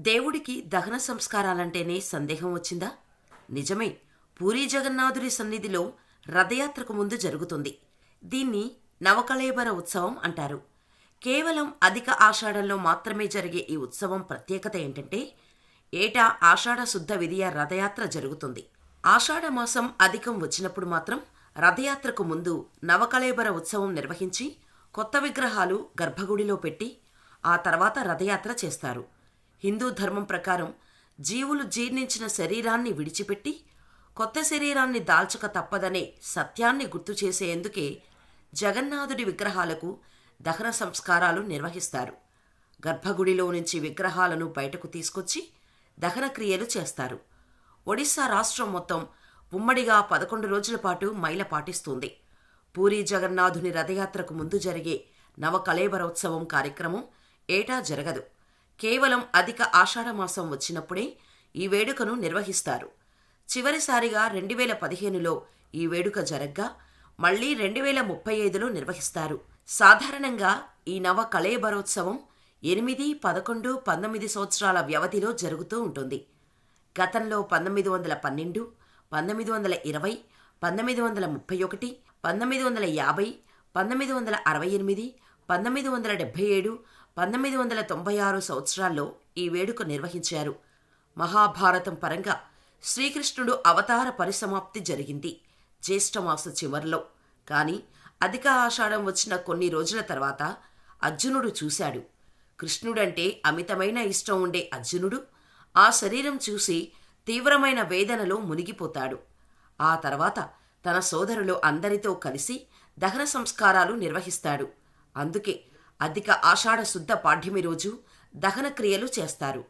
దేవుడికి దహన సంస్కారాలంటేనే సందేహం వచ్చిందా? నిజమే. పూరీ జగన్నాథుడి సన్నిధిలో రథయాత్రకు ముందు జరుగుతుంది. దీన్ని నవకళేబర ఉత్సవం అంటారు. కేవలం అధిక ఆషాఢంలో మాత్రమే జరిగే ఈ ఉత్సవం ప్రత్యేకత ఏంటంటే ఏటా ఆషాఢ శుద్ధ విధియ రథయాత్ర జరుగుతుంది. ఆషాఢ మాసం అధికం వచ్చినప్పుడు మాత్రం రథయాత్రకు ముందు నవకళేబర ఉత్సవం నిర్వహించి కొత్త విగ్రహాలు గర్భగుడిలో పెట్టి ఆ తర్వాత రథయాత్ర చేస్తారు. హిందూ ధర్మం ప్రకారం జీవులు జీర్ణించిన శరీరాన్ని విడిచిపెట్టి కొత్త శరీరాన్ని దాల్చక తప్పదనే సత్యాన్ని గుర్తు చేసేందుకే జగన్నాథుడి విగ్రహాలకు దహన సంస్కారాలు నిర్వహిస్తారు. గర్భగుడిలో నుంచి విగ్రహాలను బయటకు తీసుకొచ్చి దహన క్రియలు చేస్తారు. ఒడిశా రాష్ట్రం మొత్తం ఉమ్మడిగా పదకొండు రోజుల పాటు మైల పాటిస్తుంది. పూరీ జగన్నాథుని రథయాత్రకు ముందు జరిగే నవకళేబరోత్సవం కార్యక్రమం ఏటా జరగదు. కేవలం అధిక ఆషాఢమాసం వచ్చినప్పుడే ఈ వేడుకను నిర్వహిస్తారు. చివరిసారిగా రెండు వేల పదిహేనులో ఈ వేడుక జరగ్గా మళ్ళీ రెండు వేల ముప్పై ఐదులో నిర్వహిస్తారు. సాధారణంగా ఈ నవ కళయబరోత్సవం ఎనిమిది పదకొండు పంతొమ్మిది సంవత్సరాల వ్యవధిలో జరుగుతూ ఉంటుంది. గతంలో పంతొమ్మిది వందల పన్నెండు పంతొమ్మిది వందల ఇరవై పంతొమ్మిది వందల ముప్పై ఒకటి పంతొమ్మిది వందల యాభై పంతొమ్మిది వందల అరవై ఎనిమిది పంతొమ్మిది వందల డెబ్బై ఏడు పంతొమ్మిది వందల తొంభై ఆరు సంవత్సరాల్లో ఈ వేడుక నిర్వహించారు. మహాభారతం పరంగా శ్రీకృష్ణుడు అవతార పరిసమాప్తి జరిగింది జ్యేష్ఠమాస చివర్లో. కాని అధిక ఆషాఢం వచ్చిన కొన్ని రోజుల తర్వాత అర్జునుడు చూశాడు. కృష్ణుడంటే అమితమైన ఇష్టం ఉండే అర్జునుడు ఆ శరీరం చూసి తీవ్రమైన వేదనలో మునిగిపోతాడు. ఆ తర్వాత తన సోదరులు అందరితో కలిసి దహన సంస్కారాలు నిర్వహిస్తాడు. అందుకే అధిక ఆషాఢ శుద్ధ పాఠ్యమి రోజు దహన క్రియలు చేస్తారు.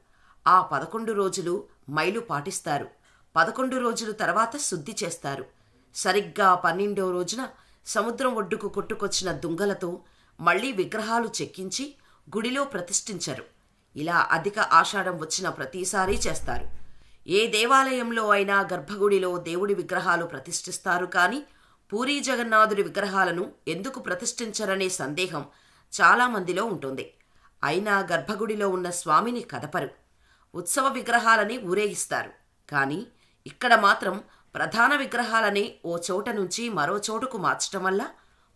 ఆ పదకొండు రోజులు మైలు పాటిస్తారు. పదకొండు రోజులు తర్వాత శుద్ధి చేస్తారు. సరిగ్గా పన్నెండో రోజున సముద్రం ఒడ్డుకు కొట్టుకొచ్చిన దుంగలతో మళ్ళీ విగ్రహాలు చెక్కించి గుడిలో ప్రతిష్ఠించరు. ఇలా అధిక ఆషాఢం వచ్చిన ప్రతిసారీ చేస్తారు. ఏ దేవాలయంలో అయినా గర్భగుడిలో దేవుడి విగ్రహాలు ప్రతిష్ఠిస్తారు కానీ పూరీ జగన్నాథుడి విగ్రహాలను ఎందుకు ప్రతిష్ఠించరనే సందేహం చాలామందిలో ఉంటుంది. అయినా గర్భగుడిలో ఉన్న స్వామిని కదపరు. ఉత్సవ విగ్రహాలని ఊరేగిస్తారు. కానీ ఇక్కడ మాత్రం ప్రధాన విగ్రహాలనే ఓ చోట నుంచి మరో చోటుకు మార్చటం వల్ల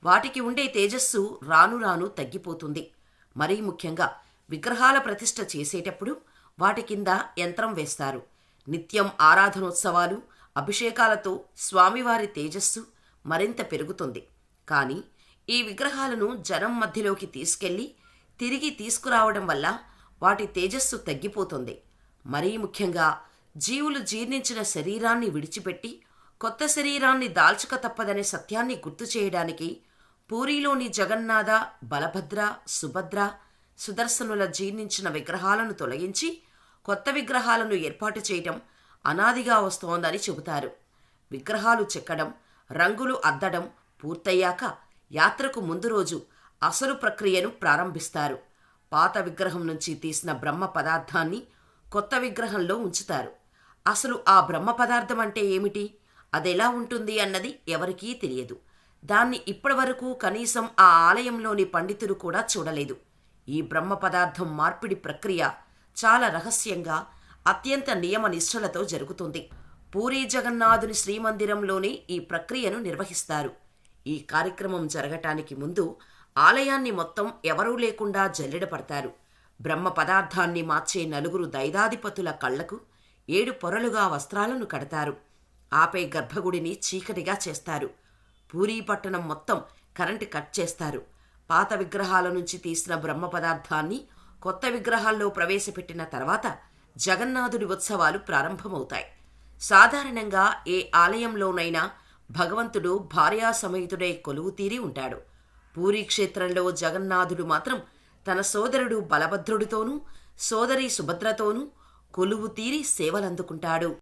వాటికి ఉండే తేజస్సు రాను రాను తగ్గిపోతుంది. మరీ ముఖ్యంగా విగ్రహాల ప్రతిష్ఠ చేసేటప్పుడు వాటి కింద యంత్రం వేస్తారు. నిత్యం ఆరాధనోత్సవాలు అభిషేకాలతో స్వామివారి తేజస్సు మరింత పెరుగుతుంది. కానీ ఈ విగ్రహాలను జనం మధ్యలోకి తీసుకెళ్ళి తిరిగి తీసుకురావడం వల్ల వాటి తేజస్సు తగ్గిపోతుంది. మరీ ముఖ్యంగా జీవులు జీర్ణించిన శరీరాన్ని విడిచిపెట్టి కొత్త శరీరాన్ని దాల్చక తప్పదనే సత్యాన్ని గుర్తు చేయడానికి పూరీలోని జగన్నాథ బలభద్ర సుభద్ర సుదర్శనుల జీర్ణించిన విగ్రహాలను తొలగించి కొత్త విగ్రహాలను ఏర్పాటు చేయటం అనాదిగా వస్తోందని చెబుతారు. విగ్రహాలు చెక్కడం రంగులు అద్దడం పూర్తయ్యాక యాత్రకు ముందు రోజు అసలు ప్రక్రియను ప్రారంభిస్తారు. పాత విగ్రహం నుంచి తీసిన బ్రహ్మ పదార్థాన్ని కొత్త విగ్రహంలో ఉంచుతారు. అసలు ఆ బ్రహ్మ పదార్థం అంటే ఏమిటి? అదెలా ఉంటుంది అన్నది ఎవరికీ తెలియదు. దాన్ని ఇప్పటివరకు కనీసం ఆ ఆలయంలోని పండితులు కూడా చూడలేదు. ఈ బ్రహ్మ పదార్థం మార్పిడి ప్రక్రియ చాలా రహస్యంగా అత్యంత నియమ నిష్ఠలతో జరుగుతుంది. పూరీ జగన్నాథుని శ్రీమందిరంలోనే ఈ ప్రక్రియను నిర్వహిస్తారు. ఈ కార్యక్రమం జరగటానికి ముందు ఆలయాన్ని మొత్తం ఎవరూ లేకుండా జల్లెడ పడతారు బ్రహ్మ పదార్థాన్ని మార్చే నలుగురు దైదాధిపతుల కళ్ళకు ఏడు పొరలుగా వస్త్రాలను కడతారు. ఆపై గర్భగుడిని చీకటిగా చేస్తారు. పూరీ పట్టణం మొత్తం కరెంటు కట్ చేస్తారు. పాత విగ్రహాల నుంచి తీసిన బ్రహ్మ పదార్థాన్ని కొత్త విగ్రహాల్లో ప్రవేశపెట్టిన తర్వాత జగన్నాథుడి ఉత్సవాలు ప్రారంభమవుతాయి. సాధారణంగా ఏ ఆలయంలోనైనా భగవంతుడు భార్యా సమేతుడై కొలువు తీరి ఉంటాడు. పూరీ క్షేత్రంలో జగన్నాథుడు మాత్రం తన సోదరుడు బలభద్రుడితోనూ సోదరి సుభద్రతోనూ కొలువు తీరి సేవలందుకుంటాడు.